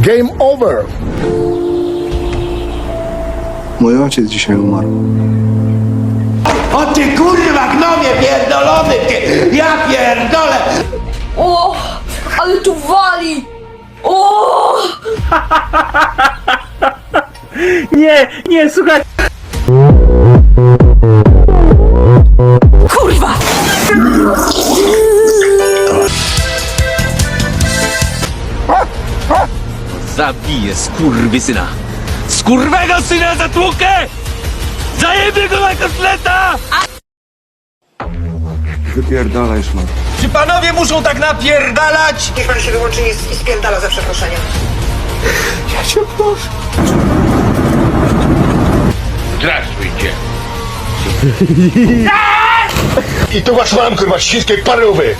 Game over. Mój ojciec dzisiaj umarł. O ty kurwa gnomie pierdolony ty! Ja pierdolę! O, ale tu wali! O! Nie, nie, słuchaj. Zabiję skurwysyna! Skurwego syna zatłukę! Zajebie go na kotleta! Wypierdalaj szmat. Czy panowie muszą tak napierdalać? Niech pan się wyłączy i i spierdala za przeproszeniem. Ja cię proszę. Zdrastujcie. I tu was mam, kurwa, ściskie parówy!